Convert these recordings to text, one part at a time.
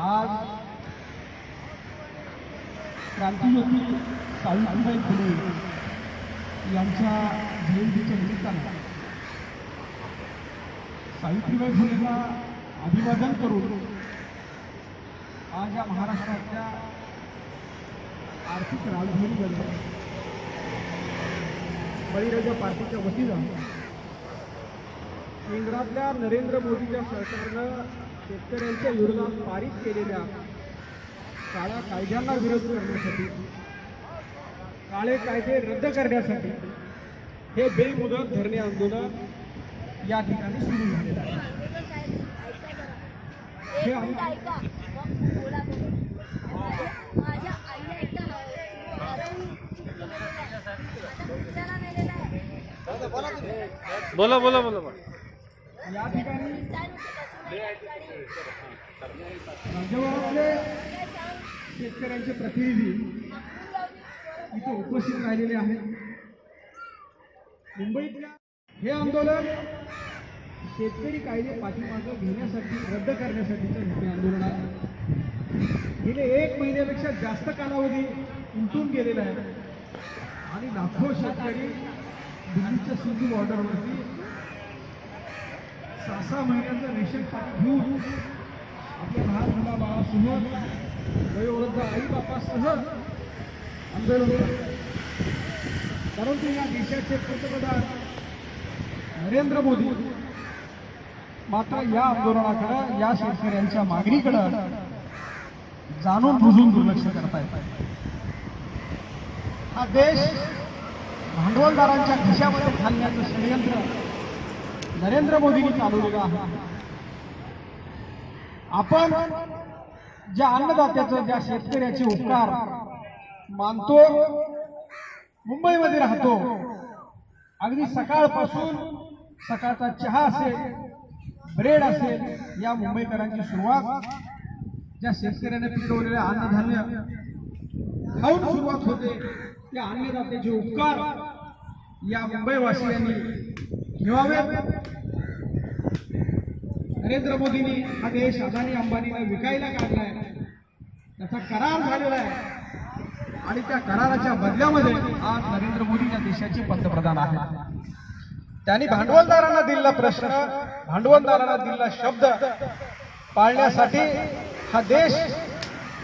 आज क्रांतिज्योती सावित्रीबाई फुले यांच्या जयंतीच्या निमित्तानं सावित्रीबाई फुलेला अभिवादन करून आज या महाराष्ट्राच्या आर्थिक राजधानीमध्ये बळीराजा पार्टीच्या वतीनं केंद्रातल्या नरेंद्र मोदीच्या सरकारनं शेतकऱ्यांच्या विरोधात पारित केलेल्या काळ्या कायद्यांना विरोध करण्यासाठी काळे कायदे रद्द करण्यासाठी हे बेमुदत धरणे आंदोलन या ठिकाणी सुरू झालेलं आहे हे माझ्या आईला एकदा बोला बोला बोला बोला. या ठिकाणी राज्यभरातले शेतकऱ्यांचे प्रतिनिधी इथे उपस्थित राहिलेले आहेत. मुंबईतल्या हे आंदोलन शेतकरी कायदे पाठीमागं घेण्यासाठी रद्द करण्यासाठीचं हे आंदोलन आहे. गेले एक महिन्यापेक्षा जास्त कालावधी उलटून गेलेला आहे. आणि लाखो शेतकरी दिल्लीच्या सिंधू बॉर्डरवरती सहा सहा महिन्याचं रेशन पाणी घेऊन आपल्या लहान मुला बाळासह वयोवृद्ध आई बापासह आंदोलन करतात. परंतु या देशाचे पंतप्रधान नरेंद्र मोदी मात्र या आंदोलनाकडे या शेतकऱ्यांच्या मागणीकडे जाणून बुजून दुर्लक्ष करतायत हा देश भांडवलदारांच्या खिशामध्ये घालण्याचं षडयंत्र नरेंद्र मोदींनी चालवलेलं आहे. आपण ज्या अन्नदात्याचं ज्या शेतकऱ्याचे उपकार मानतो मुंबईमध्ये राहतो अगदी सकाळपासून सकाळचा चहा असेल ब्रेड असेल या मुंबईकरांची सुरुवात ज्या शेतकऱ्याने पिकवलेल्या अन्नधान्य खाऊन सुरुवात होते त्या अन्नदात्याचे उपकार या मुंबईवासियांनी नरेंद्र मोदींनी हा देश अदानी अंबानीला विकायला काढलाय. त्याचा करार झालेला आहे. आणि त्या कराराच्या बदल्यामध्ये आज नरेंद्र मोदी या देशाचे पंतप्रधान आहेत. त्यांनी भांडवलदारांना दिलेला प्रश्न भांडवलदारांना दिलेला शब्द पाळण्यासाठी हा देश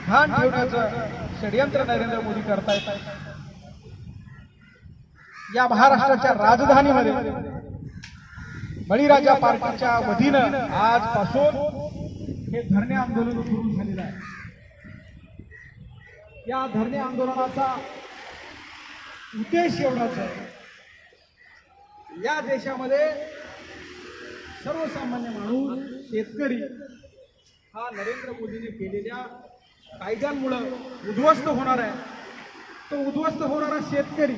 घाण ठेवण्याचं षडयंत्र नरेंद्र मोदी करतायत. या महाराष्ट्राच्या राजधानीमध्ये बळीराजा पार्टीच्या वतीनं आजपासून हे धरणे आंदोलन सुरू झालेलं आहे. या धरणे आंदोलनाचा उद्देश एवढाच आहे. या देशामध्ये सर्वसामान्य माणूस शेतकरी हा नरेंद्र मोदींनी केलेल्या कायद्यांमुळं उद्ध्वस्त होणार आहे. तो उद्ध्वस्त होणारा शेतकरी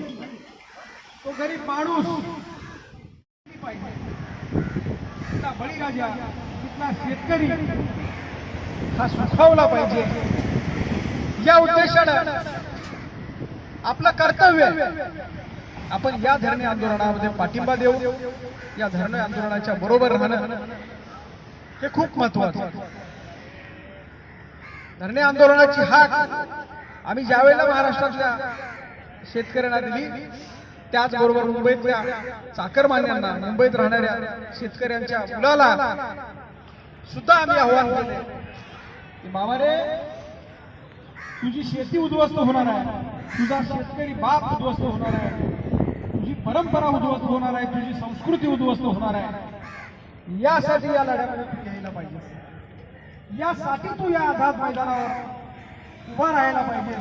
तो गरीब माणूस पाहिजे. तिथला बळीराजा तिथला शेतकरी हा सुखावला पाहिजे. या उद्देशानं आपलं कर्तव्य आपण या धरणे आंदोलनामध्ये पाठिंबा देऊ. या धरणे आंदोलनाच्या बरोबर राहणं हे खूप महत्वाचं धरणे आंदोलनाची हाक आम्ही ज्यावेळेला महाराष्ट्रातल्या शेतकऱ्यांना दिली त्याचबरोबर मुंबईतल्या चाकरमान्यांना मुंबईत राहणाऱ्या शेतकऱ्यांच्या मुलाला सुद्धा आम्ही आव्हान केले की मामाने तुझी शेती उद्ध्वस्त होणार आहे. तुझा शेतकरी बाप उद्ध्वस्त होणार आहे. तुझी परंपरा उद्ध्वस्त होणार आहे. तुझी संस्कृती उद्ध्वस्त होणार आहे. यासाठी या लढ्यामध्ये तू यायला पाहिजे. यासाठी तू या आझाद मैदानावर उभा राहायला पाहिजे.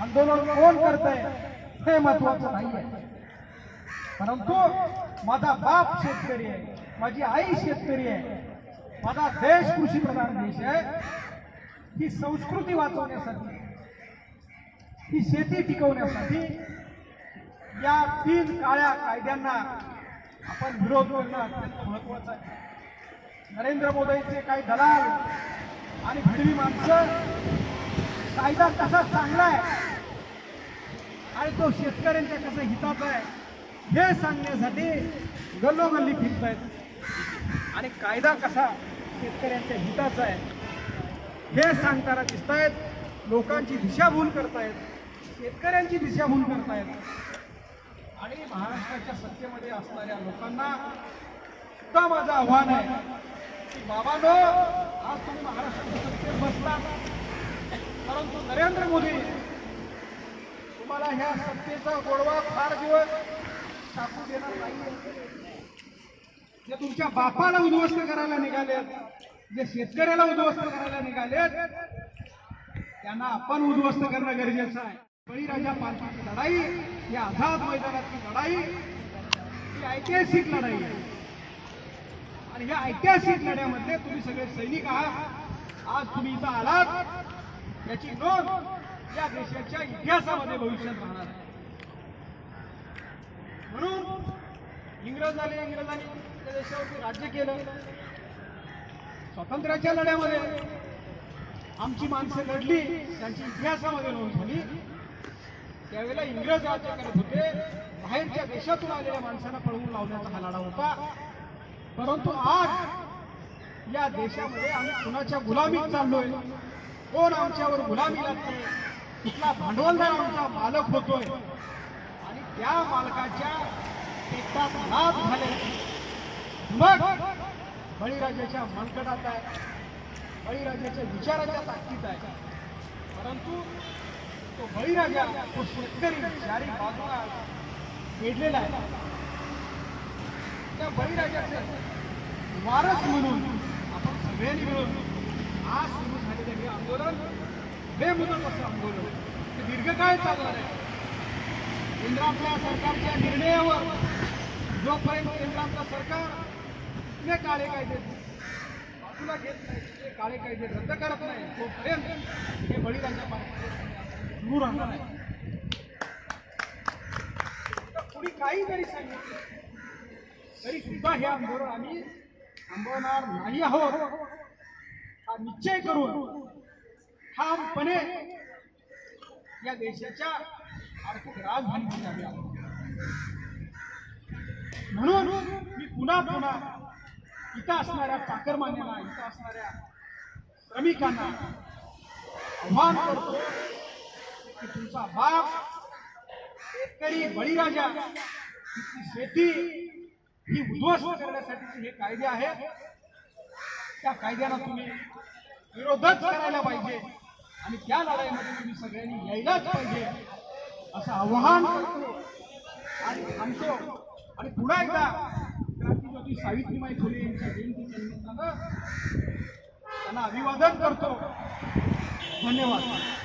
आंदोलन कोण करत आहे हे महत्वाचं नाही आहे परंतु माझा बाप शेतकरी आहे माझी आई शेतकरी आहे माझा देश कृषी प्रधान देश आहे. ही संस्कृती वाचवण्यासाठी ही शेती टिकवण्यासाठी या तीन काळ्या कायद्यांना आपण विरोध करणं अत्यंत महत्वाचं आहे. नरेंद्र मोदींचे काही दलाल आणि भिडवी माणसं कायदा कसा चांगला आहे. आणि तो शेतकऱ्यांच्या कसं हिताचा आहे हे सांगण्यासाठी गल्लोगल्ली फिरत आहेत आणि कायदा कसा शेतकऱ्यांच्या हिताचा आहे हे सांगताना दिसत आहेत लोकांची दिशाभूल करतायत. शेतकऱ्यांची दिशाभूल करतायत. आणि महाराष्ट्राच्या सत्तेमध्ये असणाऱ्या लोकांना सुद्धा माझं आव्हान आहे की बाबांनो आज तुम्ही महाराष्ट्राच्या सत्तेत बसला परंतु नरेंद्र मोदी तुम्हाला ह्या सत्तेचा गोडवा फार दिवस टाकू देणार नाही जे तुमच्या बापाला उद्ध्वस्त करायला निघालेत जे शेतकऱ्याला उद्ध्वस्त करायला निघालेत त्यांना आपण उद्ध्वस्त करणं गरजेचं आहे. बळीराजा पालखीची लढाई ही आझाद मैदानाची लढाई ही ऐतिहासिक लढाई आहे. आणि या ऐतिहासिक लढ्यामध्ये तुम्ही सगळे सैनिक आहात. आज तुम्ही इथं आलात. याची नोंद या देशाच्या इतिहासामध्ये भविष्यात राहणार आहे. म्हणून इंग्रज आले इंग्रजांनी त्या देशावरती राज्य केलं. स्वातंत्र्याच्या लढ्यामध्ये आमची माणसं लढली त्यांची इतिहासामध्ये नोंद झाली. त्यावेळेला इंग्रज राज्य करत होते. बाहेरच्या देशातून आलेल्या माणसांना पळवून लावण्याचा हा लढा होता. परंतु आज या देशामध्ये आम्ही कुणाच्या गुलामीत चाललोय? कोण आमच्यावर गुलामी लागते कुठला भांडवलदार आमचा मालक होतोय. आणि त्या मालकाच्या पेटात लाभ झाले मग बळीराजाच्या मनकटात आहे. बळीराजाच्या विचाराच्या ताकदीत आहे. परंतु तो बळीराजा तो शेतकरी शारी बाजूला वेढलेला आहे. त्या बळीराजाचे वारस म्हणून आपण सगळ्यांनी मिळून आज सुरू झालेलं हे आंदोलन बेमुदत असं आंदोलन ते दीर्घकाळ चालणार आहे. केंद्रातल्या सरकारच्या निर्णयावर जोपर्यंत केंद्रातलं सरकार ने काळे कायदे बाजूला घेत नाही ते काळे कायदे रद्द करत नाही. तोपर्यंत हे बळीराजा पार्टी सुरू राहणार आहे. तर कुणी काही जरी सांगितलं. तरी सुद्धा हे आंदोलन आम्ही थांबवणार नाही आहोत. हा निश्चय करून ठामपणे या देशाच्या आर्थिक राजधानी आम्ही म्हणून मी पुन्हा पुन्हा इथं असणाऱ्या चाकरमान्यांना इथं असणाऱ्या श्रमिकांना आव्हान करतो की तुमचा बाप शेतकरी बळीराजा शेती ही उद्ध्वस्त करण्यासाठीचे हे कायदे आहेत. त्या कायद्याला तुम्ही विरोधच करायला पाहिजे. आणि त्या लढाईमध्ये तुम्ही सगळ्यांनी यायलाच पाहिजे असं आव्हान करतो. आणि थांबतो. आणि पुन्हा एकदा क्रांतीज्योती सावित्रीबाई फुले यांच्या जयंतीच्या निमित्तानं त्यांना अभिवादन करतो. धन्यवाद.